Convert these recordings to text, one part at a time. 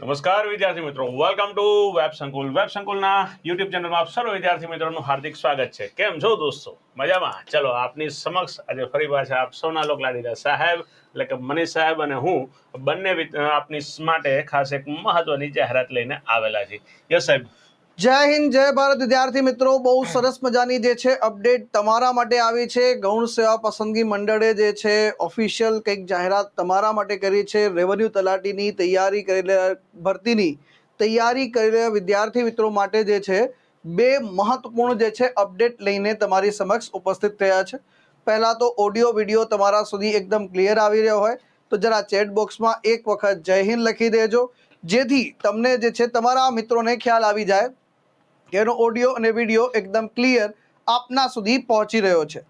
નમસ્કાર વિદ્યાર્થી મિત્રો. Welcome to Web Sankul Web સંકુલના YouTube ચેનલમાં આપ સર્વ વિદ્યાર્થી મિત્રોનું હાર્દિક સ્વાગત છે. કેમ છો દોસ્તો? મજામાં? ચલો, આપની સમક્ષ આજે ફરી પાછા આપ સૌના લોકલાડીલા સાહેબ, એટલે કે મનીષ સાહેબ અને હું બંને આપની માટે ખાસ એક મહત્વની જાહેરાત લઈને આવેલા છીએ. યસ સાહેબ. જય હિન્દ, જય ભારત. વિદ્યાર્થી મિત્રો, બહુ સરસ મજાની જે છે અપડેટ તમારા માટે આવી છે. ગૌણ સેવા પસંદગી મંડળે જે છે ઓફિશિયલ કંઈક જાહેરાત તમારા માટે કરી છે. રેવન્યુ તલાટીની તૈયારી કરેલા, ભરતીની તૈયારી કરેલા વિદ્યાર્થી મિત્રો માટે જે છે બે મહત્વપૂર્ણ જે છે અપડેટ લઈને તમારી સમક્ષ ઉપસ્થિત થયા છે. પહેલાં તો ઓડિયો, વીડિયો તમારા સુધી એકદમ ક્લિયર આવી રહ્યો હોય તો જરા ચેટ બોક્સમાં એક વખત જય હિન્દ લખી દેજો. જેથી તમને જે છે તમારા મિત્રોને ખ્યાલ આવી જાય. એનો ઓડિયો અને વીડિયો એકદમ ક્લિયર આપના સુધી પહોંચી રહ્યો છે.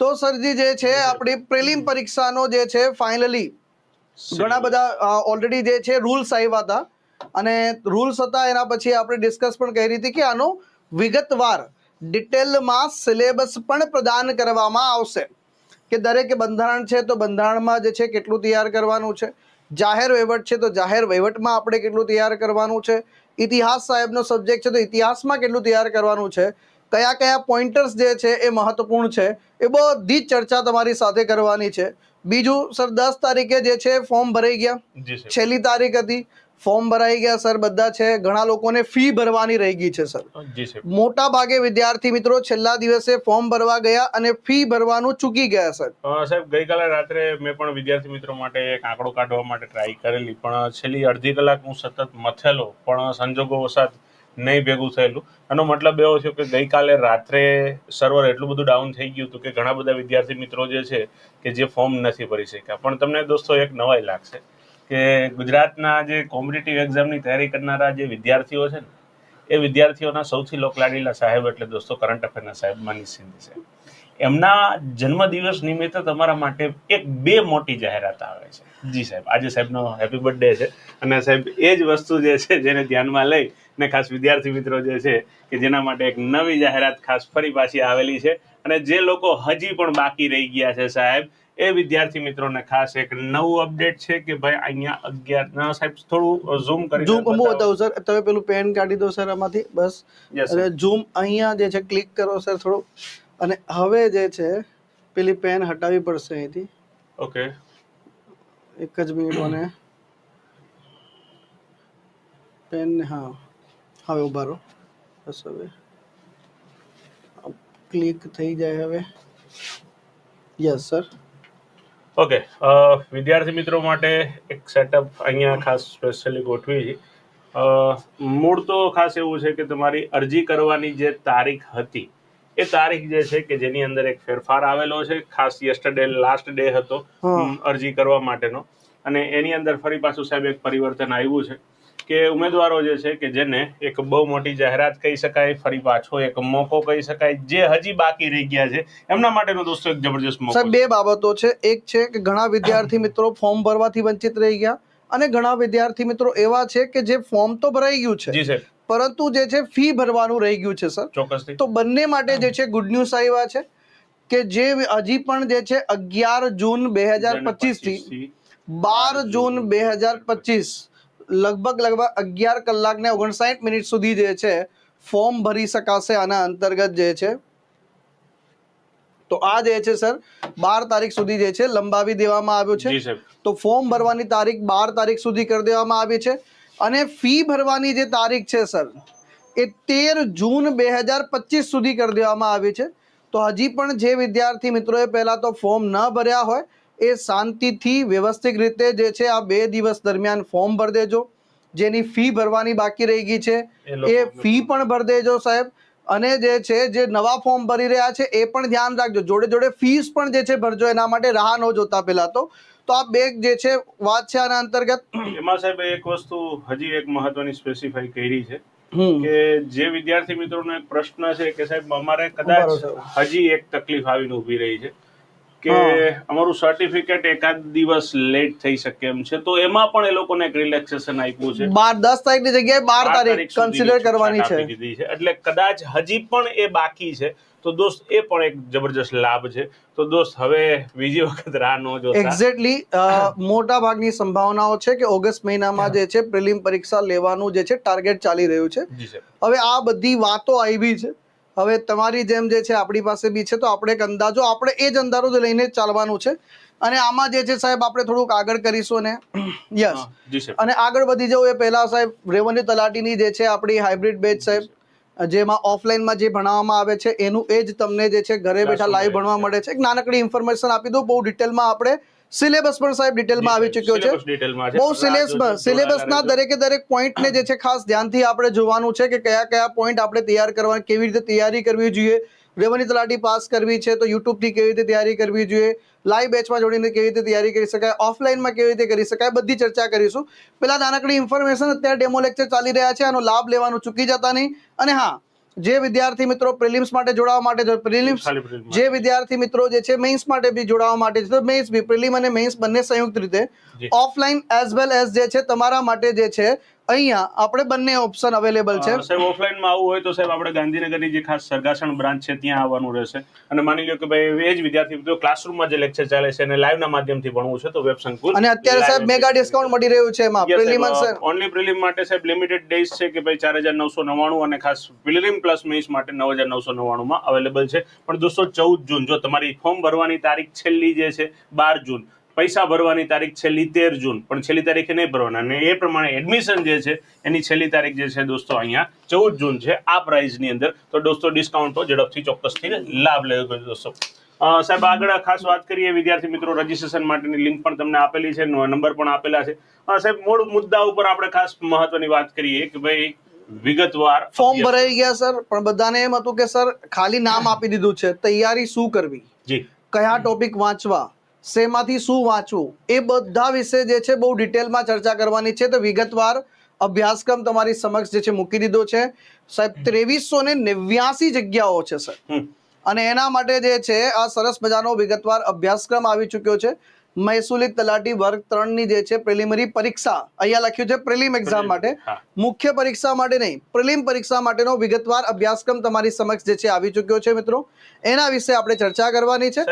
તો સરજી જે છે આપણી પ્રિલિમ પરીક્ષાનો જે છે ફાઇનલી ઘણા બધા ઓલરેડી જે છે રૂલ્સ આવ્યા હતા. અને રૂલ્સ હતા એના પછી આપણે ડિસ્કસ પણ કરી હતી કે આનો વિગતવાર ડિટેલમાં સિલેબસ પણ પ્રદાન કરવામાં આવશે. કે દરેક બંધારણ છે તો બંધારણમાં જે છે કેટલું તૈયાર કરવાનું છે? જાહેર વહીવટ છે તો જાહેર વહીવટમાં આપણે કેટલું તૈયાર કરવાનું છે? ઇતિહાસ સાહેબનો સબ્જેક્ટ છે તો ઇતિહાસમાં કેટલું તૈયાર કરવાનું છે? કયા કયા પોઈન્ટર્સ જે છે એ મહત્વપૂર્ણ છે? એ બધી જ ચર્ચા તમારી સાથે કરવાની છે. બીજું સર દસ તારીખે જે છે ફોર્મ ભરાઈ ગયા? છેલ્લી તારીખ હતી. ફોર્મ ભરાઈ ગયા સર બધા છે. ઘણા લોકોને ફી ભરવાની રહી ગઈ છે સર. મોટા ભાગે વિદ્યાર્થી મિત્રો છેલ્લા દિવસે ફોર્મ ભરવા ગયા અને ફી ભરવાનું ચૂકી ગયા સર. સાહેબ ગઈકાલે રાત્રે મેં પણ વિદ્યાર્થી મિત્રો માટે એક આંકડો કાઢવા માટે ટ્રાય કરેલી પણ છેલ્લી અડધી કલાક હું સતત મથેલો પણ સંજોગો વસાત નહીં ભેગું થયેલું. આનો મતલબ એવો છે કે ગઈકાલે રાત્રે સર્વર એટલું બધું ડાઉન થઈ ગયું હતું કે ઘણા બધા વિદ્યાર્થી મિત્રો જે છે કે જે ફોર્મ નથી ભરી શક્યા. પણ તમને દોસ્તો એક નવાઈ લાગશે. કે ગુજરાતના જે કોમ્પિટિટિવ એક્ઝામની તૈયારી કરનારા જે વિદ્યાર્થીઓ છે ને, એ વિદ્યાર્થીઓના સૌથી લોકલાડીલા સાહેબ એટલે દોસ્તો કરંટ અફેરના સાહેબ મનીષ સિંધી છે. એમના જન્મદિવસ નિમિત્તે તમારા માટે એક બે મોટી જાહેરાત આવે છે. જી સાહેબ, આજે સાહેબનો હેપી બર્થડે છે અને સાહેબ એ જ વસ્તુ જે છે જેને ધ્યાનમાં લઈ ને ખાસ વિદ્યાર્થી મિત્રો જે છે કે જેના માટે એક નવી જાહેરાત ખાસ ફરી પાછી આવેલી છે અને જે લોકો હજી પણ બાકી રહી ગયા છે સાહેબ એ વિદ્યાર્થી મિત્રોને ખાસ એક નવું અપડેટ છે કે ભાઈ અહીંયા અગિયાર ના સાહેબ થોડું ઝૂમ કરી ઝૂમ હું બતાવું. સર. તમે પેલું પેન કાઢી દો સર આમાંથી. બસ. અને ઝૂમ અહીંયા જે છે ક્લિક કરો સર થોડું. અને હવે જે છે પેલી પેન હટાવી પડશે અહીંથી. ઓકે. એક જ મિનિટ મને. પેન હા. હવે ઊભા રહો. બસ હવે. ક્લિક થઈ જાય હવે. યસ સર ઓકે અ, વિદ્યાર્થી મિત્રો માટે એક સેટઅપ અહીંયા ખાસ સ્પેશિયલી ગોઠવી છે. અ, મૂળ તો ખાસ એવું છે કે તમારી અરજી કરવાની જે તારીખ હતી એ તારીખ જે છે કે જેની અંદર એક ફેરફાર આવેલો છે ખાસ યસ્ટરડે લાસ્ટ ડે હતો અરજી કરવા માટેનો. અને એની અંદર ફરી પાછું સાહેબ એક પરિવર્તન આવ્યું છે. કે ઉમેદવારો જે છે કે જેને એક બહુ મોટી જાહેરાત કહી શકાય ફરી પાછો એક મોકો કહી શકાય જે હજી બાકી રહી ગયા છે એમના માટેનો દોસ્તો એક જબરજસ્ત મોકો સાહેબ બે બાબતો છે. એક છે કે ઘણા વિદ્યાર્થી મિત્રો ફોર્મ ભરવાથી વંચિત રહી ગયા અને ઘણા વિદ્યાર્થી મિત્રો એવા છે કે જે ફોર્મ તો ભરાઈ ગયું છે જી સર પરંતુ જે છે ફી ભરવાનું રહી ગયું છે સર. ચોક્કસથી. તો બંને માટે જે છે ગુડ ન્યૂઝ આવ્યા છે કે જે હજી પણ જે છે અગિયાર જૂન બે હજાર પચીસથી બાર જૂન બે હજાર પચીસ લગભગ લગભગ અગિયાર કલાક ને ઓગણસાઠ મિનિટ સુધી જે છે ફોર્મ ભરી શકાશે આના અંતર્ગત જે છે. તો આ જે છે સર બાર તારીખ સુધી જે છે લંબાવી દેવામાં આવ્યું છે. તો ફોર્મ ભરવાની તારીખ બાર તારીખ સુધી કરી દેવામાં આવી છે. અને ફી ભરવાની જે તારીખ છે સર એ તેર જૂન બે હજાર પચીસ સુધી કરી દેવામાં આવી છે. તો હજી પણ જે વિદ્યાર્થી મિત્રોએ પહેલાં તો ફોર્મ ન ભર્યા હોય એ શાંતિથી વ્યવસ્થિત રીતે જે છે આ બે દિવસ દરમિયાન ફોર્મ ભરી દેજો. જેની ફી ભરવાની બાકી રહી ગઈ છે. એ ફી પણ ભરી દેજો સાહેબ. અને જે છે જે નવા ફોર્મ ભરી રહ્યા છે એ પણ ધ્યાન રાખજો. જોડે જોડે ફીસ પણ જે છે ભરજો. એના માટે રાહ ન જોતા પહેલા તો. તો આ બે જે છે વાત છે આના અંતર્ગત. એમાં સાહેબ એક વસ્તુ હજી એક મહત્વની સ્પેસિફાઈ કરી છે. કે જે વિદ્યાર્થી મિત્રોનો એક પ્રશ્ન છે કે સાહેબ અમારે કદાચ હજી એક તકલીફ આવીને ઊભી રહી છે. કે અમારું સર્ટિફિકેટ એકાદ દિવસ લેટ થઈ શકે એમ છે. તો એમાં પણ એ લોકોને એક રિલેક્સેશન આપ્યું છે. બાર દસ તારીખની જગ્યાએ બાર તારીખ કન્સિડર કરવાની છે. એટલે કદાચ હજી પણ એ બાકી છે. તો દોસ્ત એ પણ એક જબરજસ્ત લાભ છે. તો દોસ્ત હવે બીજી વખત રાહ ન જોતા. એક્ઝેક્ટલી મોટા ભાગની સંભાવનાઓ છે કે ઓગસ્ટ મહિનામાં જે છે પ્રિલિમ પરીક્ષા લેવાનું જે છે ટાર્ગેટ ચાલી રહ્યું છે. હવે આ બધી વાતો આવી છે. હવે તમારી જેમ જે છે આપણી પાસે બી છે તો આપણે એક અંદાજો આપણે એ જ અંદાજો જ લઈને ચાલવાનું છે. અને આમાં જે છે સાહેબ આપણે થોડુંક આગળ કરીશું ને યસ. અને આગળ વધી જવું એ પહેલા સાહેબ રેવન્યુ તલાટીની જે છે આપણી હાઇબ્રિડ બેચ સાહેબ જેમાં ઓફલાઈનમાં જે ભણાવવામાં આવે છે એનું એ જ તમને જે છે ઘરે બેઠા લાઈવ ભણવા મળે છે. એક નાનકડી ઇન્ફોર્મેશન આપી દઉં બહુ ડિટેલમાં આપણે સિલેબસ પણ સાહેબ ડિટેલમાં આવી ચૂક્યો છે. બહુ સિલેબસમાં સિલેબસના દરેકે દરેક પોઈન્ટને જે છે ખાસ ધ્યાનથી આપણે જોવાનું છે કે કયા કયા પોઈન્ટ આપણે તૈયાર કરવા કેવી રીતે તૈયારી કરવી જોઈએ. રેવન્યુ તલાટી પાસ કરવી છે તો યુટ્યુબથી કેવી રીતે તૈયારી કરવી જોઈએ. લાઈવ બેચમાં જોડીને કેવી રીતે તૈયારી કરી શકાય. ઓફલાઈનમાં કેવી રીતે કરી શકાય. બધી ચર્ચા કરીશું. પેલા નાનકડી ઇન્ફોર્મેશન અત્યારે ડેમો લેક્ચર ચાલી રહ્યા છે. આનો લાભ લેવાનું ચૂકી જતા નહીં. અને હા જે વિદ્યાર્થી મિત્રો પ્રિલિમ્સ માટે જોડાવા માટે પ્રિલિમ્સ જે વિદ્યાર્થી મિત્રો જે છે મેઇન્સ માટે બી જોડાવા માટે છે તો મેઇન્સ બી પ્રિલિમ અને મેઇન્સ બંને સંયુક્ત રીતે. ઓફલાઈન એઝ વેલ એઝ જે છે તમારા માટે જે છે અહીંયા આપણે બંને ઓપ્શન અવેલેબલ છે. સાહેબ ઓફલાઈનમાં આવવું હોય તો સાહેબ આપણે ગાંધીનગરની જે ખાસ સરગાસણ બ્રાન્ચ છે ત્યાં આવવાનું રહેશે. અને માની લો કે ભાઈ એ જ વિદ્યાર્થી મિત્રો ક્લાસરૂમમાં જે લેક્ચર ચાલે છે અને લાઈવના માધ્યમથી ભણવું છે તો વેબ સંકુલ અને અત્યારે સાહેબ મેગા ડિસ્કાઉન્ટ મળી રહ્યું છે એમાં. પ્રિલિમ ઓનલી પ્રિલિમ માટે સાહેબ લિમિટેડ ડેઝ છે કે ભાઈ ચાર હજાર નવસો નવ્વાણું અને ખાસ પ્રિલિમ પ્લસ મેઇન્સ માટે નવ હજાર નવસો નવ્વાણુંમાં અવેલેબલ છે. પણ દોસ્તો ચૌદ જૂન જો તમારી ફોર્મ ભરવાની તારીખ છેલ્લી જે છે બાર જૂન પૈસા ભરવાની તારીખ છેલ્લી તેર જૂન પણ છેલ્લી તારીખે નહીં ભરવાના. અને એ પ્રમાણે એડમિશન જે છે એની છેલ્લી તારીખ જે છે દોસ્તો અહીંયા ચૌદ જૂન છે આ પ્રાઇઝની અંદર. તો દોસ્તો ડિસ્કાઉન્ટ ઝડપથી ચોક્કસથી લાભ લેવો દોસ્તો. સાહેબ આગળ ખાસ વાત કરીએ. વિદ્યાર્થી મિત્રો રજીસ્ટ્રેશન માટેની લિંક પણ તમને આપેલી છે નંબર પણ આપેલા છે. સાહેબ મૂળ મુદ્દા ઉપર આપણે ખાસ મહત્વની વાત કરીએ કે ભાઈ વિગતવાર ફોર્મ ભરાઈ ગયા સર પણ બધાને એમ હતું કે સર ખાલી નામ આપી દીધું છે. તૈયારી શું કરવી? જી. કયા ટોપિક વાંચવા? શેમાંથી શું વાંચવું? એ બધા વિશે જે છે બહુ ડિટેલમાં ચર્ચા કરવાની છે. તો વિગતવાર અભ્યાસક્રમ તમારી સમક્ષ જે છે મૂકી દીધો છે. સાહેબ ત્રેવીસો ને નેવ્યાસી જગ્યાઓ છે સર. અને એના માટે જે છે આ સરસ મજાનો વિગતવાર અભ્યાસક્રમ આવી ચૂક્યો છે. મહેસૂલી તલાટી વર્ગ ત્રણની જે છે પ્રિલિમરી પરીક્ષા અહીંયા લખ્યું છે પ્રિલિમ એક્ઝામ માટે. મુખ્ય પરીક્ષા માટે નહીં પ્રિલિમ પરીક્ષા માટેનો વિગતવાર અભ્યાસક્રમ તમારી સમક્ષ જે છે આવી ચૂક્યો છે મિત્રો. એના વિશે આપણે ચર્ચા કરવાની છે.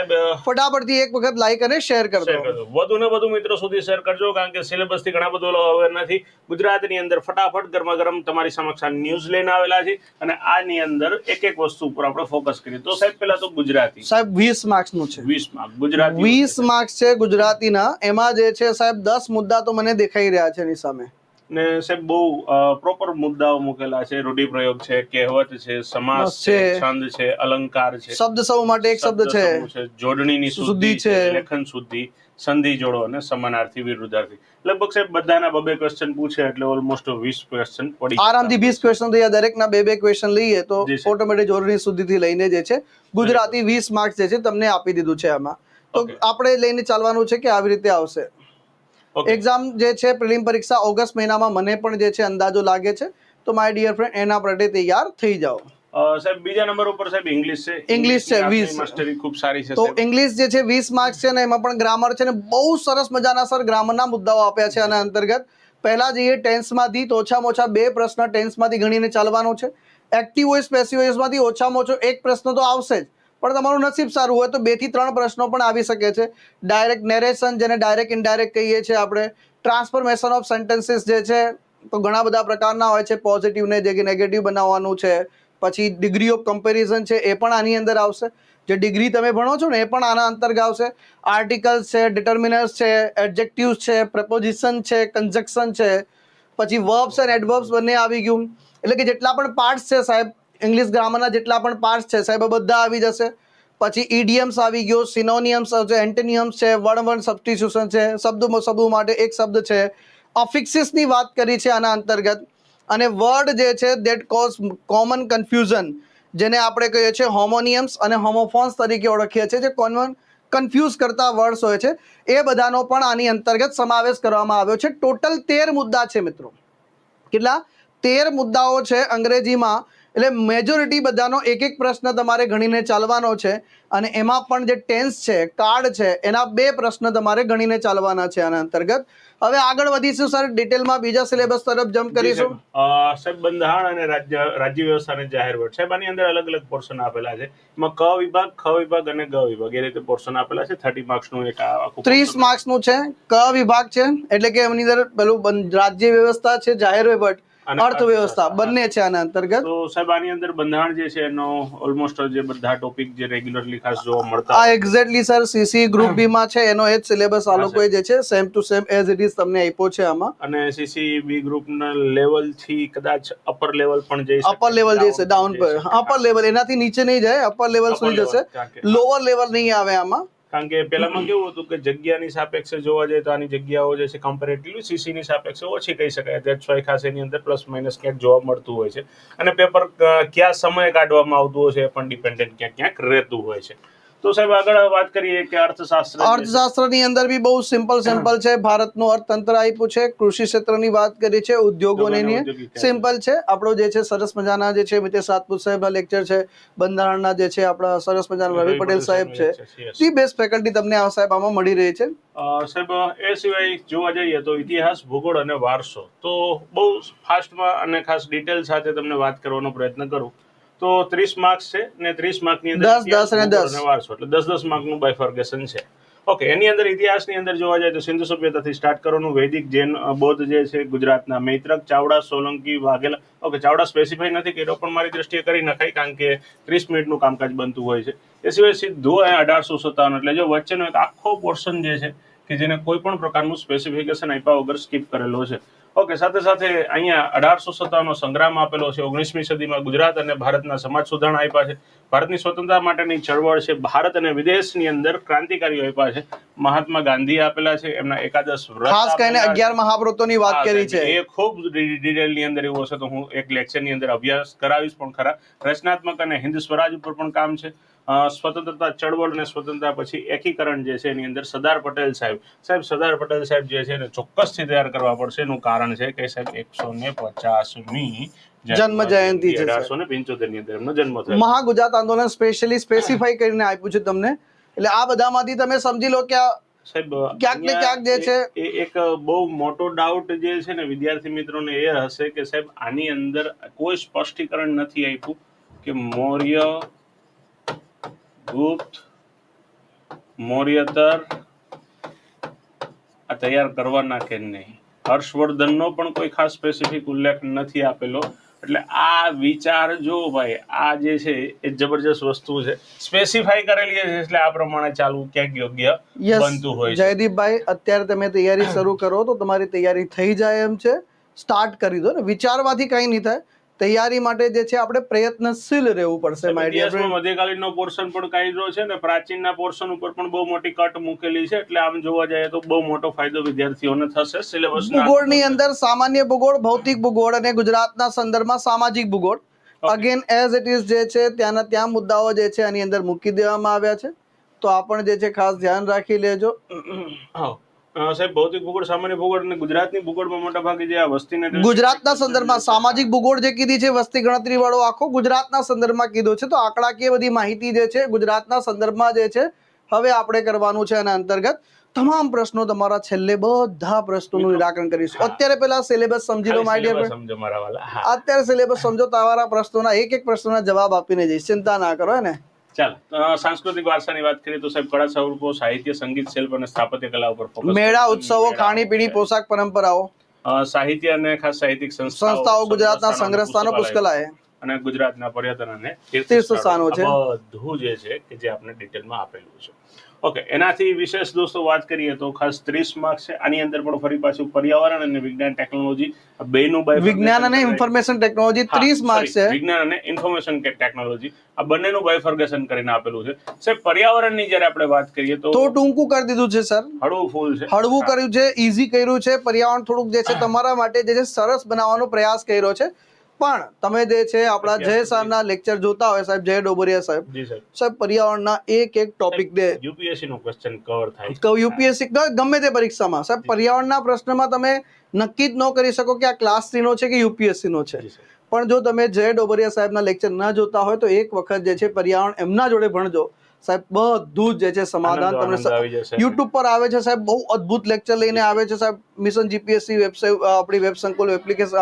ફટાફટથી એક વખત લાઈક અને શેર કરજો. વધુ ને વધુ મિત્રો સુધી શેર કરજો કારણ કે સિલેબસથી ઘણા બધો અવેર નથી. ગુજરાતની અંદર ફટાફટ ગરમા ગરમ તમારી સમક્ષ આ ન્યૂઝ લઈને આવેલા છે અને આની અંદર એક એક વસ્તુ ઉપર આપણે ફોકસ કરીએ. તો સાહેબ પેલા તો ગુજરાતી. સાહેબ વીસ માર્ક્સનું છે. વીસ માર્ક ગુજરાતી વીસ માર્ક્સ છે. ગુજરાતીના એમાં જે છે સાહેબ દસ મુદ્દા તો મને દેખાઈ રહ્યા છે એની સામે. ને સાહેબ બહુ પ્રોપર મુદ્દાઓ મૂકેલા છે. રૂઢિપ્રયોગ છે કહેવત છે સમાસ છે. છંદ છે અલંકાર છે. શબ્દ સૌ માટે એક શબ્દ છે. જોડણીની શુદ્ધિ છે. લેખન શુદ્ધિ સંધિ જોડો અને સમાનાર્થી વિરુદ્ધાર્થી. લગભગ સાહેબ બધાના બબે ક્વેશ્ચન પૂછે એટલે ઓલમોસ્ટ વીસ ક્વેશ્ચન પડી આરામથી વીસ ક્વેશ્ચન તો દરેકના બે બે ક્વેશ્ચન લઈએ તો. ઓટોમેટિક જોડણી સુધીથી લઈને જે છે ગુજરાતી વીસ માર્ક્સ જે છે તમને આપી દીધું છે આમાં. તો આપણે લઈને ચાલવાનું છે કે આવી રીતે આવશે. એક્ઝામ જે છે પ્રિલિમ પરીક્ષા ઓગસ્ટ મહિનામાં મને પણ જે છે અંદાજો લાગે છે. તો માય ડિયર ફ્રેન્ડ એના માટે તૈયાર થઈ જાઓ. સાહેબ બીજા નંબર ઉપર સાહેબ ઇંગ્લિશ છે. ઇંગ્લિશ છે, 20. માસ્ટરી ખૂબ સારી છે તો ઇંગ્લિશ જે છે વીસ માર્ક્સ છે ને એમાં પણ ગ્રામર છે ને બહુ સરસ મજાના સર ગ્રામરના મુદ્દાઓ આપ્યા છે આના અંતર્ગત. પહેલા જઈએ ટેન્સમાંથી તો ઓછામાં ઓછા બે પ્રશ્ન ટેન્સમાંથી ગણીને ચાલવાનો છે. એક્ટિવ વોઇસ પેસિવ વોઇસમાંથી ઓછામાં ઓછો એક પ્રશ્ન તો આવશે જ. પણ તમારું નસીબ સારું હોય તો બેથી ત્રણ પ્રશ્નો પણ આવી શકે છે. ડાયરેક્ટ નેરેશન જેને ડાયરેક્ટ ઇનડાયરેક્ટ કહીએ છીએ આપણે. ટ્રાન્સફોર્મેશન ઓફ સેન્ટેન્સીસ જે છે, તો ઘણા બધા પ્રકારના હોય છે. પોઝિટિવને જે કે નેગેટિવ બનાવવાનું છે. પછી ડિગ્રી ઓફ કમ્પેરિઝન છે, એ પણ આની અંદર આવશે. જે ડિગ્રી તમે ભણો છો ને, એ પણ આના અંતર્ગત આવશે. આર્ટિકલ્સ છે ડિટર્મિનર્સ છે એડજેક્ટિવ્સ છે પ્રપોઝિશન છે કન્જક્શન છે. પછી વર્બ્સ એન્ડ એડવર્બ્સ બંને આવી ગયું. એટલે કે જેટલા પણ પાર્ટ્સ છે સાહેબ ઇંગ્લિશ ગ્રામરના જેટલા પણ પાર્ટ્સ છે, સાહેબ બધા આવી જશે. પછી ઈડીએમ્સ આવી ગયો સિનોનિયમ્સ છે એન્ટેનિયમ્સ છે વર્ણ વર્ણ સબસ્ટિટ્યુશન છે, શબ્દો શબ્દો માટે એક શબ્દ છે. અફિક્સિસની વાત કરી છે આના અંતર્ગત. અને વર્ડ જે છે દેટ કોઝ કોમન કન્ફ્યુઝન જેને આપણે કહીએ છીએ હોમોનિયમ્સ અને હોમોફોન્સ તરીકે ઓળખીએ છીએ, જે કોમન કન્ફ્યુઝ કરતા વર્ડ્સ હોય છે. એ બધાનો પણ આની અંતર્ગત સમાવેશ કરવામાં આવ્યો છે. ટોટલ તેર મુદ્દા છે, મિત્રો. કેટલા? તેર મુદ્દાઓ છે અંગ્રેજીમાં. એટલે મેજોરિટી બધાનો એક એક પ્રશ્ન તમારે ગણીને ચાલવાનો છે. અને એમાં પણ જે ટેન્સ છે કાર્ડ છે એના બે પ્રશ્ન તમારે ગણીને ચાલવાના છે આના અંતર્ગત. હવે આગળ વધીશું સર ડિટેલમાં બીજા સિલેબસ તરફ જમ્પ કરીશું. સાહેબ. બંધારણ અને રાજ્ય રાજ્ય વ્યવસ્થા અને જાહેર વહીવટ સાહેબ આની અંદર અલગ અલગ પોર્શન આપેલા છે. એમાં ક વિભાગ ખ વિભાગ અને ગ વિભાગ એ રીતે પોર્શન આપેલા છે. થર્ટી માર્ક્સનું એક આખું ત્રીસ portion. માર્ક્સનું છે. ક વિભાગ છે. એટલે કે એમની અંદર પેલું રાજ્ય વ્યવસ્થા છે જાહેર વહીવટ અર્થવ્યવસ્થા બંને છે આના અંતર્ગત. તો સાહેબ આની અંદર બંધારણ જે છે એનો ઓલમોસ્ટ જે બધા ટોપિક જે રેગ્યુલરલી ખાસ જોવા મળતા આ exactly sir CC group B માં છે એનો એ જ સિલેબસ આ લોકોએ જે છે same to same as it is તમને આપ્યો છે આમાં. અને સીસી બી ગ્રુપ ગ્રુપના લેવલથી કદાચ અપર લેવલ પણ જઈ અપર લેવલ જશે ડાઉન પર અપર લેવલ એનાથી નીચે નહીં જાય અપર લેવલ સુધી જશે. લોઅર લેવલ નહીં આવે આમાં. કારણ કે પહેલામાં કેવું હતું કે જગ્યાની સાપેક્ષે જોવા જઈએ તો આની જગ્યાઓ જે છે કમ્પેરેટિવલી સીસીની સાપેક્ષે ઓછી કહી શકાય. દેટ વાય ખાસ એની અંદર પ્લસ માઇનસ ક્યાંક જોવા મળતું હોય છે. અને પેપર કયા સમયે કાઢવામાં આવતું હોય છે એ પણ ડિપેન્ડન્ટ ક્યાંક ક્યાંક રહેતું હોય છે. તો સાહેબ આગળ વાત કરીએ કે અર્થશાસ્ત્ર. અર્થશાસ્ત્રની અંદર બી બહુ સિમ્પલ સિમ્પલ છે. ભારતનું અર્થતંત્ર આપ્યું છે. કૃષિ ક્ષેત્રની વાત કરી છે. ઉદ્યોગોની ની સિમ્પલ છે. આપણો જે છે સરસ મજાના જે છે મિતેશ રાજપૂત સાહેબના લેક્ચર છે. બંધારણના જે છે આપણા સરસ મજાના રવિ પટેલ સાહેબ છે. Yes. બેસ્ટ ફેકલ્ટી તમને આ સાહેબ આમાં મળી રહી છે. સાહેબ એ સિવાય જોવા જઈએ તો ઇતિહાસ ભૂગોળ અને વારસો. તો બહુ ફાસ્ટમાં અને ખાસ ડિટેલ સાથે તમને વાત કરવાનો પ્રયત્ન કરું. તો ત્રીસ માર્ક્સ છે ને ત્રીસ માર્કની અંદર દસ, દસ દસ. વારસો એટલે દસ દસ માર્કનું બાયફર્ગેશન છે. ઓકે એની અંદર ઇતિહાસની અંદર જોવા જાય તો સિંધુ સભ્યતાથી સ્ટાર્ટ કરવાનું વૈદિક જૈન બૌદ્ધ જે છે ગુજરાતના મૈત્રક ચાવડા સોલંકી વાઘેલા ઓકે ચાવડા સ્પેસિફાઈ નથી કર્યો પણ મારી દ્રષ્ટિએ કરી નખાય કારણ કે ત્રીસ મિનિટનું કામકાજ બનતું હોય છે. એ સિવાય સીધું અઢારસો સત્તાવન એટલે જો વચ્ચેનો એક આખો પોર્શન જે છે કે જેને કોઈ પણ પ્રકારનું સ્પેસિફિકેશન આપ્યા વગર સ્કીપ કરેલો છે. ઓકે સાથે સાથે અહીંયા અઢારસો સત્તાવનનો સંગ્રામ આપેલો છે. ઓગણીસમી સદીમાં ગુજરાત અને ભારતના સમાજ સુધારણા આપ્યા છે. ભારતની સ્વતંત્રતા માટેની ચળવળ છે. ભારત અને વિદેશની અંદર ક્રાંતિકારીઓ આપ્યા છે. મહાત્મા ગાંધી આપેલા છે. એમના એકાદશ વ્રત ખાસ કરીને. અગિયાર મહાવ્રતોની વાત કરી છે. એ ખૂબ ડિટેલની અંદર એવું હશે તો હું એક લેક્ચરની અંદર અભ્યાસ કરાવીશ પણ ખરા. રચનાત્મક અને હિન્દ સ્વરાજ ઉપર પણ કામ છે. સ્વતંત્રતા ચળવળ અને સ્વતંત્રતા પછી એકીકરણ જે છે એની અંદર સરદાર પટેલ સાહેબ. સાહેબ સરદાર પટેલ સાહેબ જે છે એને ચોક્કસથી તૈયાર કરવા પડશે એનું કારણ છે કે સાહેબ એકસો ને પચાસમી જન્મ જયંતિ અઢારસો ને પંચોતેરની અંદર એમનો જન્મ થયો. મહાગુજરાત આંદોલન સ્પેશિયલી સ્પેસિફાઈ કરીને આપ્યું છે તમને. એટલે આ બધામાંથી તમે સમજી લો કે આ સાહેબ ક્યાંક ને ક્યાંક જે છે- એ એક બહુ મોટો ડાઉટ જે છે ને વિદ્યાર્થી મિત્રોને એ હશે કે સાહેબ આની અંદર કોઈ સ્પષ્ટીકરણ નથી આપ્યું કે મૌર્ય ગુપ્ત મૌર્યતર આ તૈયાર કરવાના કે નહીં? હર્ષવર્ધનનો પણ કોઈ ખાસ સ્પેસિફિક ઉલ્લેખ નથી આપેલો. એટલે આ વિચાર જો ભાઈ આ જે છે એ જબરજસ્ત વસ્તુ છે. સ્પેસિફાઈ કરેલી છે એટલે આ પ્રમાણે ચાલવું ક્યાંક યોગ્ય બનતું હોય જયદીપભાઈ અત્યારે તમે તૈયારી શરૂ કરો તો તમારી તૈયારી થઈ જાય એમ છે. સ્ટાર્ટ કરી દો ને. વિચારવાથી કંઈ નહીં થાય. તૈયારી માટે જે છે આપણે પ્રયત્નશીલ રહેવું પડશે મધ્યકાલીનનો પોર્શન પણ કાયદો છે ને પ્રાચીનના પોર્શન ઉપર પણ બહુ મોટી કટ મૂકેલી છે એટલે આમ જોવા જઈએ તો બહુ મોટો ફાયદો વિદ્યાર્થીઓને થશે સિલેબસ ભૂગોળની અંદર સામાન્ય ભૂગોળ ભૌતિક ભૂગોળ અને ગુજરાતના સંદર્ભમાં સામાજિક ભૂગોળ. અગેન એઝ ઇટ ઇઝ જે છે ત્યાંના ત્યાં મુદ્દાઓ જે છે આની અંદર મૂકી દેવામાં આવ્યા છે. તો આ પણ જે છે ખાસ ધ્યાન રાખી લેજો. સાહેબ ભૌતિક ભૂગોળ સામાન્ય ભૂગોળ અને ગુજરાતની ભૂગોળમાં મોટા ભાગે જે આ વસ્તીને ગુજરાતના સંદર્ભમાં સામાજિક ભૂગોળ જે કીધી છે વસ્તી ગણતરી વાળો આખો ગુજરાતના સંદર્ભમાં કીધો છે તો આંકડાકીય બધી માહિતી જે છે ગુજરાતના સંદર્ભમાં જે છે હવે આપણે કરવાનું છે એના અંતર્ગત તમામ પ્રશ્નો તમારા છેલ્લે બધા પ્રશ્નોનું નિરાકરણ કરીશું. અત્યારે પેલા સિલેબસ સમજી લો માય ડિયર અત્યારે સિલેબસ સમજો તમારા પ્રશ્નોના એક એક પ્રશ્નોના જવાબ આપીને જઈશ. ચિંતા ના કરો ને? ચાલો સાંસ્કૃતિક વારસાની વાત કરીએ તો સાહેબ કળા સ્વરૂપો સાહિત્ય સંગીત શિલ્પ અને સ્થાપત્ય કલા ઉપર મેળા ઉત્સવો ખાણીપીણી. પોશાક પરંપરાઓ. સાહિત્ય અને ખાસ સાહિત્યિક સંસ્થાઓ ગુજરાતના સંગ્રહ સંગ્રહ સ્થાનો પુસ્તકાલય અને ગુજરાતના પર્યટન અને તીર્થ સ્થાનો છે. બધું જે છે કે જે આપણે ડિટેલમાં આપેલું છે. ઓકે એનાથી વિશેષ દોસ્તો વાત કરીએ તો ખાસ ત્રીસ માર્ક્સ છે. આની અંદર પણ ફરી પાછું પર્યાવરણ અને વિજ્ઞાન ટેકનોલોજી આ બેનું બાય વિજ્ઞાન અને ઇન્ફોર્મેશન ટેકનોલોજી ત્રીસ માર્ક છે. વિજ્ઞાન અને ઇન્ફોર્મેશન ટેકનોલોજી આ બંનેનું બાયફર્ગેશન કરીને આપેલું છે. સાહેબ પર્યાવરણની જ્યારે આપણે વાત કરીએ તો તો ટૂંકું કરી દીધું છે સર. હળવું ફૂલ છે. હળવું કર્યું છે ઈઝી કર્યું છે. પર્યાવરણ થોડુંક જે છે તમારા માટે જે છે સરસ બનાવવાનો પ્રયાસ કર્યો છે. પણ તમે જે છે આપણા જય સાહેબના લેક્ચર જોતા હોય સાહેબ જય ડોબરિયા સાહેબ. સાહેબ. પર્યાવરણના એક એક ટોપિક દે યુપીએસસી નું ક્વેશ્ચન કવર થાય યુપીએસસી ગમે તે પરીક્ષામાં. સાહેબ પર્યાવરણના પ્રશ્નમાં તમે નક્કી જ ન કરી શકો કે આ ક્લાસ થ્રી નો છે કે યુપીએસસી નો છે. પણ જો તમે જય ડોબરિયા સાહેબના લેક્ચર ન જોતા હોય તો એક વખત જે છે પર્યાવરણ એમના જોડે ભણજો. સાહેબ બધું જ જે છે સમાધાન તમને યુટ્યુબ પર આવે છે સાહેબ બહુ અદ્ભુત લેક્ચર લઈને આવે છે સાહેબ મિશન જીપીએસસી વેબસાઇટ આપણી Web Sankul application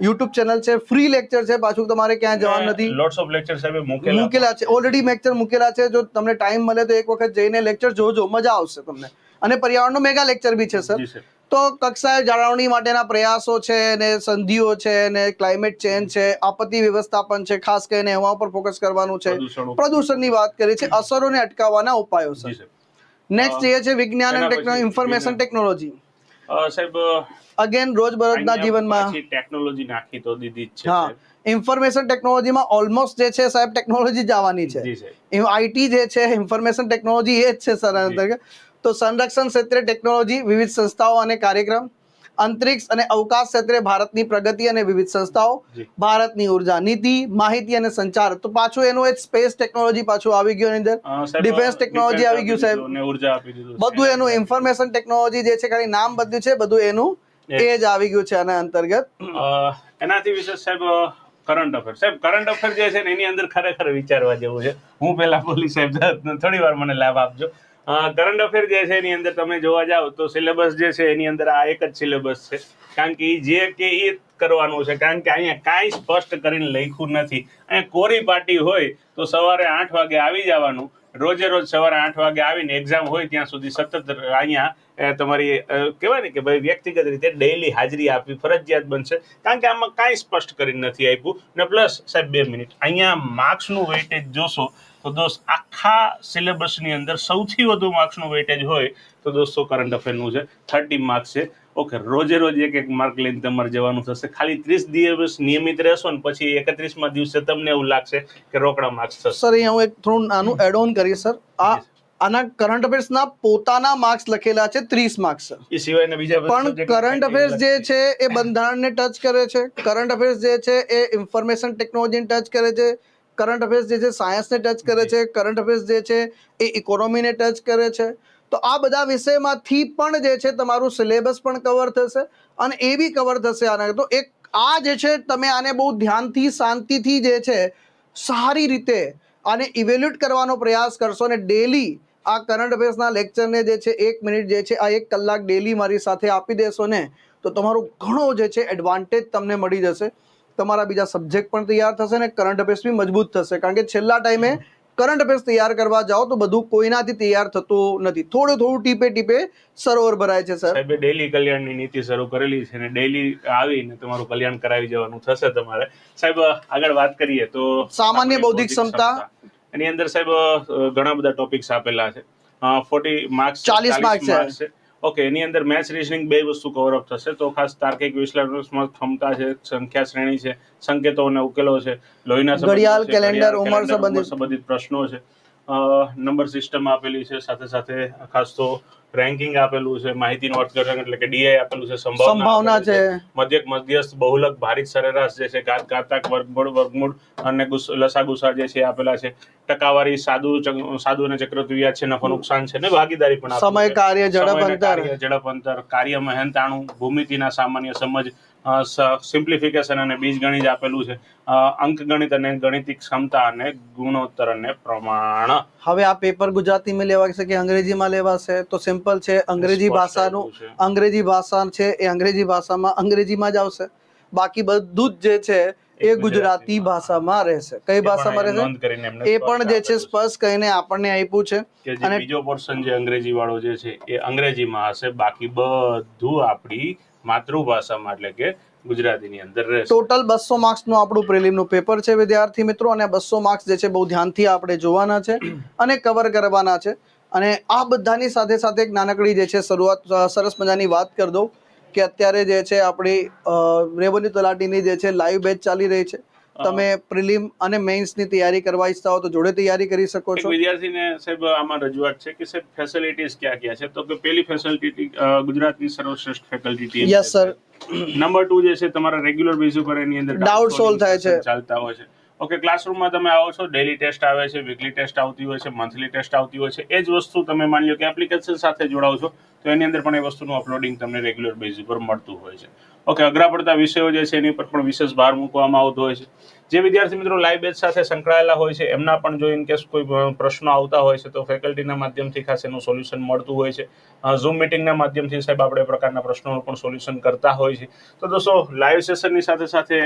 YouTube channel છે ફ્રી લેક્ચર છે પાછું તમારે ક્યાંય જવાનું નથી. લોટ્સ ઓફ લેક્ચર સાહેબ મૂકેલા મૂકેલા છે ઓલરેડી લેક્ચર મૂકેલા છે જો તમને ટાઈમ મળે તો એક વખત જઈને લેક્ચર જોજો મજા આવશે તમને. અને પર્યાવરણનો મેગા લેક્ચર બી છે સર તો કક્ષાએ જાળવણી માટેના પ્રયાસો છે ને સંધિઓ છે ને ક્લાઇમેટ ચેન્જ છે આપત્તિ વ્યવસ્થાપન છે ખાસ કરીને એવા ઉપર ફોકસ કરવાનું છે. પ્રદૂષણની વાત કરી છે અસરોને અટકાવવાના ઉપાયો છે સર નેક્સ્ટ જે છે વિજ્ઞાન અને ઇન્ફોર્મેશન ટેકનોલોજી સાહેબ અગેન રોજબરોજના જીવનમાં ટેકનોલોજી નાખી તો દીધી છે હા ઇન્ફોર્મેશન ટેકનોલોજીમાં ઓલમોસ્ટ જે છે સાહેબ ટેકનોલોજી જ આવવાની છે. આઈટી જે છે ઇન્ફોર્મેશન ટેકનોલોજી એ જ છે સર તો સંરક્ષણ ક્ષેત્રે ટેકનોલોજી વિવિધ સંસ્થાઓ અને કાર્યક્રમ અંતરિક્ષ અને અવકાશ ક્ષેત્રે ભારતની પ્રગતિ અને વિવિધ સંસ્થાઓ ભારતની ઊર્જા નીતિ માહિતી અને સંચાર. તો પાછું એનું એક સ્પેસ ટેકનોલોજી પાછું આવી ગયું અંદર. ડિફેન્સ defense આવી ગયું, સાહેબ. બધું એનું ઇન્ફોર્મેશન ટેકનોલોજી જે છે ખાલી નામ બદલ્યું છે બધું એનું એ. જ આવી ગયું છે આના અંતર્ગત. એનાથી વિશે સાહેબ કરંટ અફેર સાહેબ કરંટ અફેર જે છે એની અંદર ખરેખર વિચારવા જેવું છે. હું પહેલા બોલી સાહેબ થોડી વાર મને લાભ આપજો. કરંટ અફેર જે છે એની અંદર તમે જોવા જાઓ તો સિલેબસ જે છે એની અંદર આ એક જ સિલેબસ છે. કારણ કે એ જે કે એ કરવાનું છે. કારણ કે અહીંયા કાંઈ સ્પષ્ટ કરીને લખ્યું નથી. અહીંયા કોરી પાર્ટી હોય તો સવારે આઠ વાગે આવી જવાનું. રોજે રોજ સવારે આઠ વાગે આવીને એક્ઝામ હોય ત્યાં સુધી સતત અહીંયા તમારી કહેવાય ને કે ભાઈ વ્યક્તિગત રીતે ડેઈલી હાજરી આપવી ફરજિયાત બનશે. કારણ કે આમાં કાંઈ સ્પષ્ટ કરીને નથી આપ્યું. ને પ્લસ સાહેબ બે મિનિટ. અહીંયા માર્ક્સનું વેઇટેજ જોશો તો દોસ્ત આખા સિલેબસની અંદર સૌથી વધુ માર્ક્સનું વેટેજ હોય તો દોસ્તો કરંટ અફેરનું છે. થર્ટી માર્ક્સ છે. ઓકે રોજે રોજ એક એક માર્ક લઈને તમારે જવાનું થશે. ખાલી ત્રીસ દિવસ નિયમિત રહેશો ને પછી એકત્રીસમાં દિવસે તમને એવું લાગશે કે રોકડા માર્ક્સ થશે. સર અહીંયા હું એક થોડું નાનું એડ ઓન કરીશ સર આ આના કરંટ અફેર્સના પોતાના માર્ક્સ લખેલા છે ત્રીસ માર્ક્સ સર એ સિવાયના બીજા પણ કરંટ અફેર્સ જે છે એ બંધારણને ટચ કરે છે. કરંટ અફેર્સ જે છે એ ઇન્ફોર્મેશન ટેકનોલોજીને ટચ કરે છે. કરંટ અફેર્સ જે છે સાયન્સને ટચ કરે છે કરંટ અફેર્સ જે છે એ ઇકોનોમીને ટચ કરે છે. તો આ બધા વિષયમાંથી પણ જે છે તમારું સિલેબસ પણ કવર થશે અને એ બી કવર થશે આના. તો એક આ જે છે તમે આને બહુ ધ્યાનથી શાંતિથી જે છે સારી રીતે આને ઇવેલ્યુટ કરવાનો પ્રયાસ કરશો અને ડેલી આ કરંટ અફેર્સના લેક્ચરને જે છે એક મિનિટ જે છે આ એક કલાક ડેલી મારી સાથે આપી દેશો ને તો તમારું ઘણો જે છે એડવાન્ટેજ તમને મળી જશે. તમારા બીજા સબ્જેક્ટ પણ તૈયાર થશે ને કરંટ અફેર્સ બી મજબૂત થશે. કારણ કે છેલ્લા ટાઈમે કરંટ અફેર્સ તૈયાર કરવા જાઓ તો બધું કોઈનાથી તૈયાર થતું નથી. થોડું થોડું ટીપે ટીપે સરોવર ભરાય છે સર સાહેબે ડેલી કલ્યાણની નીતિ શરૂ કરેલી છે ને ડેલી આવીને તમારું કલ્યાણ કરાવી જવાનું થશે તમારે. સાહેબ આગળ વાત કરીએ તો સામાન્ય બૌદ્ધિક ક્ષમતા. એની અંદર સાહેબ ઘણા બધા ટોપિક્સ આપેલા છે. ફોર્ટી માર્ક્સ ચાલીસ માર્ક્સ છે. ઓકે એની અંદર મેચ રિઝનિંગ બે વસ્તુ કવર અપ થશે તો ખાસ તાર્કિક વિશ્લેષણાત્મક ક્ષમતા છે સંખ્યા શ્રેણી છે સંકેતો અને ઉકેલો છે લોહીના ઘડિયાળ, કેલેન્ડર, ઉંમર. સંબંધિત પ્રશ્નો છે નંબર સિસ્ટમ આપેલી છે સાથે સાથે ખાસ તો રેન્કિંગ આપેલું છે માહિતીનું અર્થઘટન એટલે કે ડીઆઈ આપેલું છે સંભાવના છે. મધ્યક મધ્યસ્થ બહુલક ભારિત સરેરાશ જે છે ઘાત ઘાતક વર્ગમૂળ વર્ગમૂળ અને લસા ગુસા જે છે આપેલા છે ટકાવારી સાદુ સાદુ અને ચક્રવૃદ્ધિ છે નફો નુકસાન છે ને ભાગીદારી પણ સમય. કાર્ય ઝડપ અંતર કાર્ય, ઝડપ અંતર કાર્ય મહેનતાણું ભૂમિતિના સામાન્ય સમજ સિમ્પ્લિફિકેશન અને બીજગણિત આપેલું છે. અંકગણિત અને ગણિતિક ક્ષમતા અને ગુણોત્તર અને પ્રમાણ. હવે આ પેપર ગુજરાતીમાં લેવાશે કે અંગ્રેજીમાં લેવાશે તો સિમ્પલ છે અંગ્રેજી ભાષાનું અંગ્રેજી ભાષા છે એ અંગ્રેજી ભાષામાં અંગ્રેજીમાં જ આવશે. બાકી બધું જ જે છે એ ગુજરાતી ભાષામાં રહેશે. કઈ ભાષામાં રહેશે? એ પણ જે છે સ્પષ્ટ કહીને આપણને આપ્યું છે. અને- બીજો પોર્શન જે અંગ્રેજી વાળો જે છે એ અંગ્રેજીમાં હશે. બાકી બધું આપણી માતૃભાષામાં, એટલે કે ગુજરાતીની અંદર રહેશે. ટોટલ બસો માર્ક્સનું આપણું પ્રિલિમનું પેપર છે, વિદ્યાર્થી મિત્રો, અને બસો માર્ક્સ જે છે બહુ ધ્યાનથી આપણે જોવાના છે અને કવર કરવાના છે. અને આ બધાની સાથે સાથે એક નાનકડી જે છે શરૂઆત સરસ મજાની વાત કરી દઉં કે અત્યારે જે છે આપણી રેવન્યુ તલાટીની જે છે લાઈવ બેચ ચાલી રહી છે. તમે પ્રિલિમ અને મેઇન્સની તૈયારી કરવા ઈચ્છતા હો તો જોડે તૈયારી કરી શકો છો. વિદ્યાર્થીને સાહેબ આમાં રજૂઆત છે કે સાહેબ ફેસિલિટીઝ ક્યાં ક્યાં છે? તો કે પેલી ફેસિલિટી ગુજરાતની સર્વશ્રેષ્ઠ faculty yes sir number two જે છે તમારા રેગ્યુલર બેઝ ઉપર એની અંદર ડાઉટ સોલ્વ થાય છે. ચાલતા હોય છે. ઓકે ક્લાસરૂમમાં તમે આવો છો ડેલી ટેસ્ટ આવે છે વીકલી ટેસ્ટ આવતી હોય છે મંથલી ટેસ્ટ આવતી હોય છે, એ જ વસ્તુ તમે માની લો કે એપ્લિકેશન સાથે જોડાવ છો, તો એની અંદર પણ એ વસ્તુનું અપલોડિંગ તમને રેગ્યુલર બેઝ ઉપર મળતું હોય છે. ઓકે અઘરા પડતા વિષયો જે છે એની પર પણ વિશેષ ભાર મૂકવામાં આવતો હોય છે. જે વિદ્યાર્થી મિત્રો લાઈવ બેચ સાથે સંકળાયેલા હોય છે, એમના પણ જો ઇન કેસ કોઈ પ્રશ્નો આવતા હોય છે, તો ફેકલ્ટીના માધ્યમથી ખાસ એનું સોલ્યુશન મળતું હોય છે. ઝૂમ મિટિંગના માધ્યમથી સાહેબ આપણે પ્રકારના પ્રશ્નોનું પણ સોલ્યુશન કરતા હોય છે. તો દોસ્તો લાઈવ સેશનની સાથે સાથે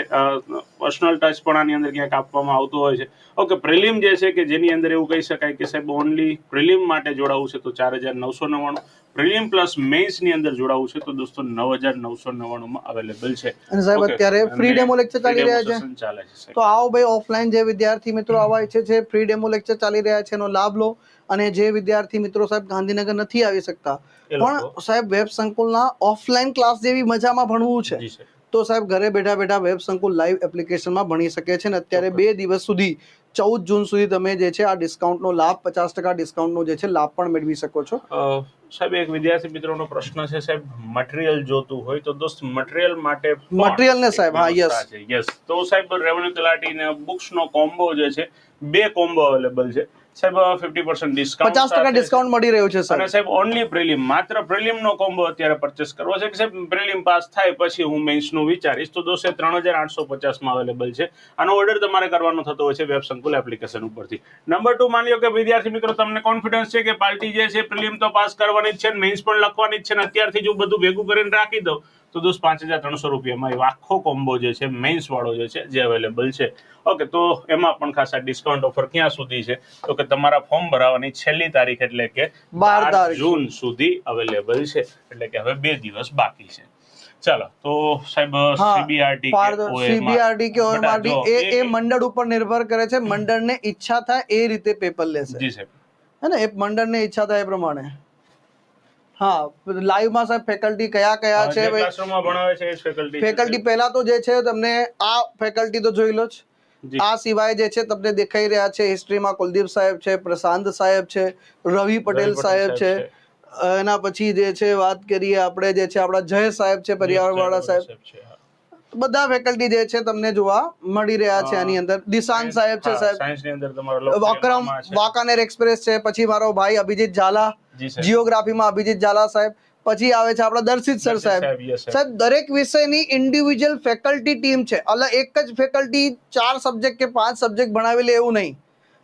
પર્સનલ ટચ પણ આની અંદર ક્યાંક આપવામાં આવતો હોય છે. ઓકે પ્રિલિમ જે છે કે જેની અંદર એવું કહી શકાય કે સાહેબ ઓનલી પ્રિલિમ માટે જોડાવું છે, તો ચાર હજાર નવસો નવ્વાણું. પ્રિલિમ પ્લસ મેઇન્સની અંદર જોડાવું છે તો દોસ્તો નવ હજાર નવસો નવ્વાણુંમાં અવેલેબલ છે. અને સાહેબ અત્યારે ફ્રી ડેમો લેક્ચર ચાલી રહ્યા છે. તો આવો ભાઈ ઓફલાઈન જે વિદ્યાર્થી મિત્રો આવવા ઈચ્છે છે ફ્રી ડેમો લેક્ચર ચાલી રહ્યા છે એનો લાભ લો. અને જે વિદ્યાર્થી મિત્રો સાહેબ ગાંધીનગર નથી આવી શકતા પણ સાહેબ વેબ સંકુલના ઓફલાઈન ક્લાસ જેવી મજામાં ભણવું છે. તો સાહેબ ઘરે બેઠા બેઠા વેબ સંકુલ લાઈવ એપ્લિકેશનમાં ભણી શકે છે ને અત્યારે બે દિવસ સુધી ચૌદ જૂન સુધી તમે જે છે આ ડિસ્કાઉન્ટનો લાભ પચાસ ટકા ડિસ્કાઉન્ટનો જે છે લાભ પણ મેળવી શકો છો. સાહેબ એક વિદ્યાર્થી મિત્રોનો પ્રશ્ન છે સાહેબ મટીરિયલ જોતું હોય તો દોસ્ત મટીરિયલ માટે પણ ને સાહેબ, હા, યસ. યસ તો સાહેબ રેવન્યુ તલાટી ને બુક્સ નો કોમ્બો જે છે બે કોમ્બો અવેલેબલ છે. સાહેબ ફિફ્ટી પર્સન્ટ ડિસ્કાઉન્ટ પચાસ ટકા ડિસ્કાઉન્ટ મળી રહ્યું છે અને સાહેબ ઓનલી પ્રિલિમ માત્ર પ્રિલિમ નો કોમ્બો અત્યારે પરચેસ કરવો છે. કે સાહેબ પ્રિલિમ પાસ થાય પછી હું મેન્સનું વિચારીશ. તો દોસ્તો ત્રણ હજાર આઠસો પચાસમાં અવેલેબલ છે. આનો ઓર્ડર તમારે કરવાનો થતો હોય છે વેબ સંકુલ એપ્લિકેશન ઉપરથી. નંબર ટુ માની લો કે વિદ્યાર્થી મિત્રો તમને કોન્ફિડન્સ છે કે પાર્ટી જે છે પ્રિલિમ તો પાસ કરવાની જ છે મેન્સ પણ લખવાની જ છે અને અત્યારથી જો બધું ભેગું કરીને રાખી દઉં. તો દોસ્ત પાંચ હજાર ત્રણસો રૂપિયામાં એવો આખો કોમ્બો જે છે મેઇન્સ વાળો જે છે જે અવેલેબલ છે. ઓકે તો એમાં પણ ખાસ આ ડિસ્કાઉન્ટ ઓફર ક્યાં સુધી છે? તો કે તમારા ફોર્મ ભરાવાની છેલ્લી તારીખ એટલે કે બાર જૂન સુધી અવેલેબલ છે. એટલે કે હવે બે દિવસ બાકી છે. ચાલો તો સાહેબ સીબીઆરટી સીબીઆરટી કે ઓએમઆરટી એ એ મંડળ ઉપર નિર્ભર કરે છે. મંડળને ઈચ્છા થાય એ રીતે પેપર લેશે. સાહેબ. હે ને? એ મંડળને ઈચ્છા થાય એ પ્રમાણે. હા લાઈવમાં સાહેબ ફેકલ્ટી કયા કયા છે ભણાવે છે ફેકલ્ટી ફેકલ્ટી પહેલા તો જે છે તમને આ ફેકલ્ટી તો જોઈ લો જ. આ સિવાય જે છે તમને દેખાઈ રહ્યા છે હિસ્ટ્રીમાં કુલદીપ સાહેબ છે પ્રશાંત સાહેબ છે રવિ પટેલ સાહેબ છે. એના પછી જે છે વાત કરીએ આપણે જે છે આપણા જય સાહેબ છે પરિવારવાળા વાળા સાહેબ. બધા ફેકલ્ટી જે છે તમને જોવા મળી રહ્યા છે આની અંદર. દિશાન સાહેબ છે સાહેબ. અક્રમ. વાંકાનેર એક્સપ્રેસ છે પછી મારો ભાઈ અભિજીત ઝાલા. જીઓગ્રાફીમાં અભિજીત ઝાલા સાહેબ પછી આવે છે આપણા દર્શિત સર સાહેબ. સાહેબ. દરેક વિષયની ઇન્ડિવિજ્યુઅલ ફેકલ્ટી ટીમ છે. અલગ એક જ ફેકલ્ટી ચાર સબ્જેક્ટ કે પાંચ સબ્જેક્ટ ભણાવી લે એવું નહીં.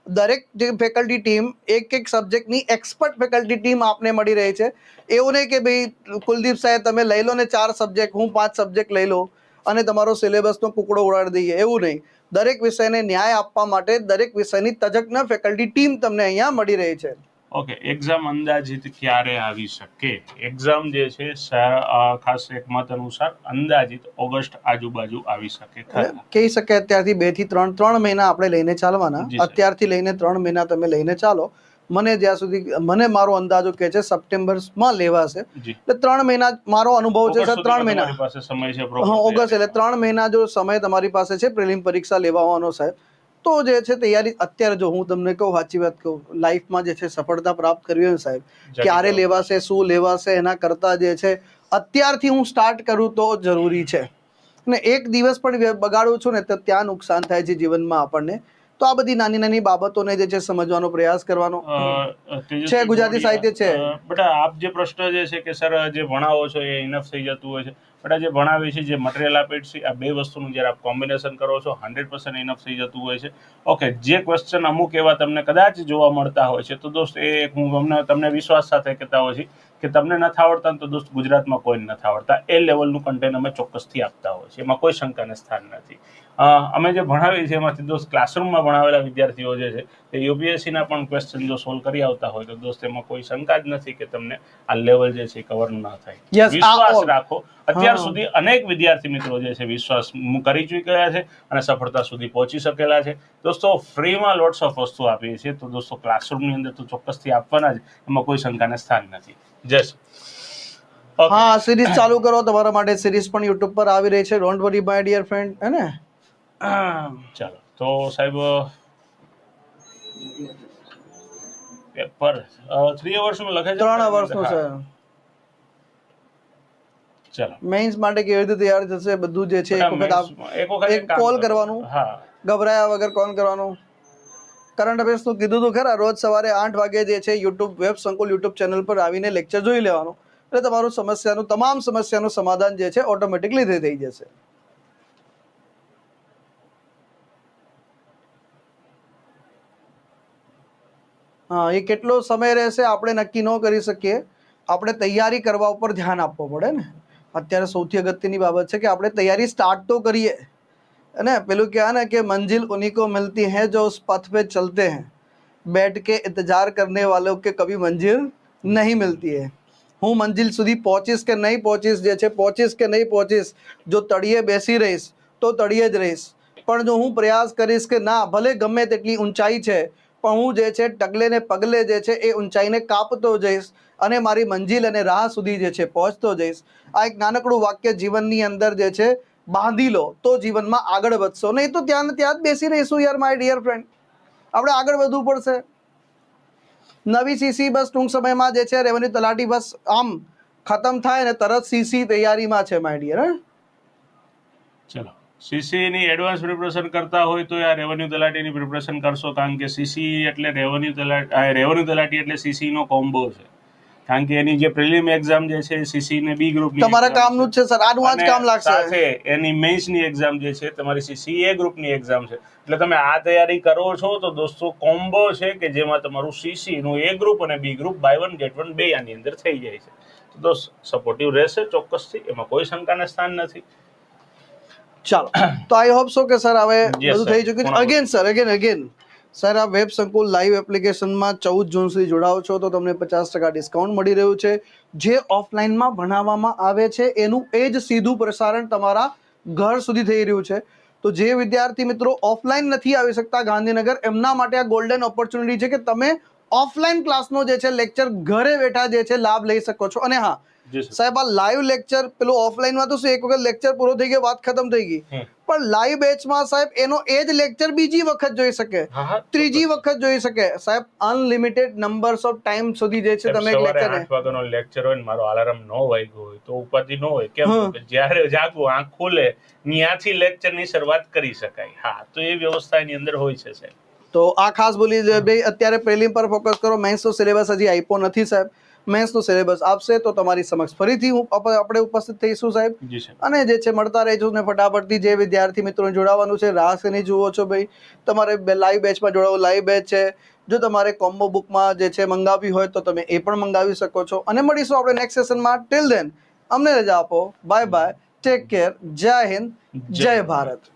દરેક જે ફેકલ્ટી ટીમ એક એક સબ્જેક્ટની એક્સપર્ટ ફેકલ્ટી ટીમ આપને મળી રહી છે. એવું નહીં કે ભાઈ કુલદીપ સાહેબ તમે લઈ લો ને ચાર સબ્જેક્ટ હું પાંચ સબ્જેક્ટ લઈ લો અને તમારો સિલેબસનો કુકડો ઉડાડી દઈએ. એવું નહીં. દરેક વિષયને ન્યાય આપવા માટે દરેક વિષયની તજજ્ઞ ફેકલ્ટી ટીમ તમને અહીંયા મળી રહી છે. ઓકે એક્ઝામ અંદાજિત ક્યારે આવી શકે? એક્ઝામ જે છે ખાસ એક મત અનુસાર અંદાજિત ઓગસ્ટ આજુબાજુ આવી શકે કહી શકે અત્યારથી બેથી ત્રણ ત્રણ મહિના આપણે લઈને ચાલવાના. અત્યારથી લઈને ત્રણ મહિના તમે લઈને ચાલો. મને જ્યાં સુધી મને મારો અંદાજો કે છે સપ્ટેમ્બરમાં લેવાશે. એટલે ત્રણ મહિના મારો અનુભવ છે સર ત્રણ મહિના. હા ઓગસ્ટ એટલે ત્રણ મહિના જો સમય તમારી પાસે છે પ્રિલિમ પરીક્ષા લેવાનો સાહેબ. તો જે છે તૈયારી અત્યારે જો હું તમને કહું સાચી વાત કહું લાઈફમાં જે છે સફળતા પ્રાપ્ત કરવી હોય સાહેબ ક્યારે લેવાશે શું લેવાશે એના કરતાં જે છે અત્યારથી હું સ્ટાર્ટ કરું તો જરૂરી છે. અને એક દિવસ પણ બગાડું છું ને તો ત્યાં નુકસાન થાય છે જીવનમાં આપણને. તો આ બધી નાની નાની બાબતોને જે છે સમજવાનો પ્રયાસ કરવાનો. છે, ગુજરાતી સાહિત્ય છે. અ, આપ જે પ્રશ્ન જે છે કે સર જે ભણાવો છો એ ઇનફ થઈ જતું હોય છે. બેટા જે ભણાવે છે જે મટીરિયલ આપે છે આ બે વસ્તુનું જ્યારે આપ કોમ્બિનેશન કરો છો હંડ્રેડ પર્સન્ટ ઇનફ થઈ જતું હોય છે. ઓકે જે ક્વેશ્ચન અમુક એવા તમને કદાચ જોવા મળતા હોય છે તો દોસ્ત એ હું તમને તમને વિશ્વાસ સાથે કહેતા હોય છે કે તમને નથી આવડતા તો દોસ્ત ગુજરાતમાં કોઈને નથી આવડતા. એ લેવલનું કન્ટેન્ટ અમે ચોક્કસથી આપતા હોય છે એમાં કોઈ શંકાને સ્થાન નથી. અમે જે ભણાવીએ છીએ એમાંથી દોસ્ત ક્લાસરૂમમાં ભણાવેલા વિદ્યાર્થીઓ જે છે તે યુપીએસસીના પણ ક્વેશ્ચન જો સોલ્વ કરી આવતા હોય તો દોસ્ત એમાં કોઈ શંકા જ નથી કે તમને આ લેવલ જે છે કવર ન થાય. વિશ્વાસ રાખો. અત્યાર સુધી અનેક વિદ્યાર્થી મિત્રો જે છે વિશ્વાસ કરી ચૂક્યા છે અને સફળતા સુધી પહોંચી શકેલા છે. દોસ્તો ફ્રીમાં લોટ્સ ઓફ વસ્તુ આપીએ છીએ તો દોસ્તો ક્લાસરૂમની અંદર તો ચોક્કસથી આપવાના જ એમાં કોઈ શંકાને સ્થાન નથી. જસ હા સિરીઝ ચાલુ કરો તમારા માટે સિરીઝ પણ યુટ્યુબ પર આવી રહી છે. Don't worry my dear friend હે ને? ચાલો તો સાહેબ પેપર થ્રી અવર્સનું લખે છે ત્રણ વર્ષનું છે. ચાલો. મેઇન્સ માટે કેવી રીતે તૈયાર થશે બધું જે છે એક વખત એક વખત કરો. કરવાનું. હા. ગભરાયા વગર કોલ કરવાનું. કરંટ અફેર્સનું કીધું તો ખરા રોજ સવારે આઠ વાગે જે છે YouTube Web Sankul YouTube channel પર આવીને લેક્ચર જોઈ લેવાનું. એટલે તમારું સમસ્યાનું તમામ સમસ્યાનું સમાધાન જે છે ઓટોમેટિકલી થઈ જશે. હા, એ કેટલો સમય રહેશે આપણે નક્કી ન કરી શકીએ. આપણે તૈયારી કરવા ઉપર ધ્યાન આપવું પડે ને. અત્યારે સૌથી અગત્યની બાબત છે કે આપણે તૈયારી સ્ટાર્ટ તો કરીએ. અને પેલું કહેવાય ને કે મંજિલ ઉની કો મિલતી હૈ જો પથ પે ચલતે હૈ. બેઠ કે ઇંતજાર કરને વાલો કે કભી મંજિલ નહીં મિલતી હે. હું મંજિલ સુધી પહોંચીશ કે નહીં પહોંચીશ, જે છે પહોંચીશ કે નહીં પહોંચીશ, જો તળિયે બેસી રહીશ તો તળિયે જ રહીશ. પણ જો હું પ્રયાસ કરીશ કે ના, ભલે ગમે તેટલી ઊંચાઈ છે પણ હું જે છે, ટગલે ને પગલે જે છે, એ ઊંચાઈને કાપતો જઈશ અને મારી મંજિલ અને રાહ સુધી જે છે, પહોંચતો જઈશ. આ એક નાનકડું વાક્ય જીવનની અંદર જે છે, બાંધી લો તો જીવનમાં આગળ વધશો. નહીં તો ત્યાં ત્યાં જ બેસી રહીશું યાર માય ડિયર ફ્રેન્ડ આપણે આગળ વધવું પડશે. નવી સીસી બસ ટૂંક સમયમાં જે છે રેવન્યુ તલાટી બસ આમ ખતમ થાય ને તરત સીસી તૈયારીમાં છે માય ડિયર ચલો. સીસી ની એડવાન્સ પ્રિપરેશન કરતા હોય તો આ રેવન્યુ તલાટીની પ્રિપરેશન કરશો કારણ કે સીસી એટલે રેવન્યુ તલાટી રેવન્યુ તલાટી એટલે સીસીનો કોમ્બો છે. કારણ કે એની જે પ્રિલિમ એક્ઝામ જે છે સીસી ને બી ગ્રુપ તમારા કામનું જ છે સર. આનું કામ લાગશે. સાથે એની મેન્સની એક્ઝામ જે છે તમારી સીસી એ ગ્રુપની એક્ઝામ છે. એટલે તમે આ તૈયારી કરો છો તો દોસ્તો કોમ્બો છે કે જેમાં તમારું સીસી નું એ ગ્રુપ અને B group buy one get one બે આની અંદર થઈ જાય છે. તો દોસ્ત સપોર્ટિવ રહેશે ચોક્કસથી એમાં કોઈ શંકાના સ્થાન નથી. ચાલો. તો આઈ હોપ સો કે સર હવે બધું થઈ ચૂક્યું છે. Again sir again again sir આ વેબ સંકુલ લાઈવ એપ્લિકેશનમાં ચૌદ જૂન સુધી જોડાઓ છો તો તમને પચાસ ટકા ડિસ્કાઉન્ટ મળી રહ્યું છે. જે ઓફલાઈનમાં ભણાવવામાં આવે છે એનું એ જ સીધું પ્રસારણ તમારા ઘર સુધી થઈ રહ્યું છે. તો જે વિદ્યાર્થી મિત્રો ઓફલાઈન નથી આવી શકતા ગાંધીનગર એમના માટે આ ગોલ્ડન ઓપોર્ચ્યુનિટી છે કે તમે ઓફલાઈન ક્લાસનો જે છે લેક્ચર ઘરે બેઠા જે છે લાભ લઈ શકો છો. અને હા સાહેબ આ લાઈવ લેક્ચર પેલું ઓફલાઈનમાં તો શું એક વખત લેક્ચર પૂરો થઈ ગયો વાત ખતમ થઈ ગઈ. પણ લાઈવ બેચમાં સાહેબ એનો એ જ લેક્ચર બીજી વખત જોઈ શકે. ત્રીજી વખત જોઈ શકે. સાહેબ અનલિમિટેડ નંબર્સ ઓફ ટાઈમ સુધી જે છે તમે લેક્ચર વાગ્યાનો લેક્ચર હોય ને મારો અલાર્મ ન વાગ્યો હોય તો ઉપાધિ ન હોય. કેમ? કે જ્યારે જાગું આંખ ખુલે ત્યાંથી લેક્ચરની શરૂઆત કરી શકાય. હા તો એ વ્યવસ્થા એની અંદર હોય છે સાહેબ. તો આ ખાસ બોલી અત્યારે પ્રેલિમ પર ફોકસ કરો. મેન્સનો સિલેબસ હજી આપ્યો નથી સાહેબ. મેન્સનો સિલેબસ આપશે તો તમારી સમક્ષ ફરીથી હું આપણે ઉપસ્થિત થઈશું સાહેબ. અને જે છે મળતા રહેજો ને ફટાફટથી જે વિદ્યાર્થી મિત્રોને જોડાવાનું છે રાહ શેની જુઓ છો ભાઈ? તમારે લાઈવ બેચમાં જોડાવો લાઈવ બેચ છે. જો તમારે કોમ્બો બુકમાં જે છે મંગાવવી હોય તો તમે એ પણ મંગાવી શકો છો. અને મળીશું આપણે નેક્સ્ટ સેશનમાં ટિલ દેન અમને રજા આપો. બાય બાય ટેક કેર જય હિન્દ. જય ભારત.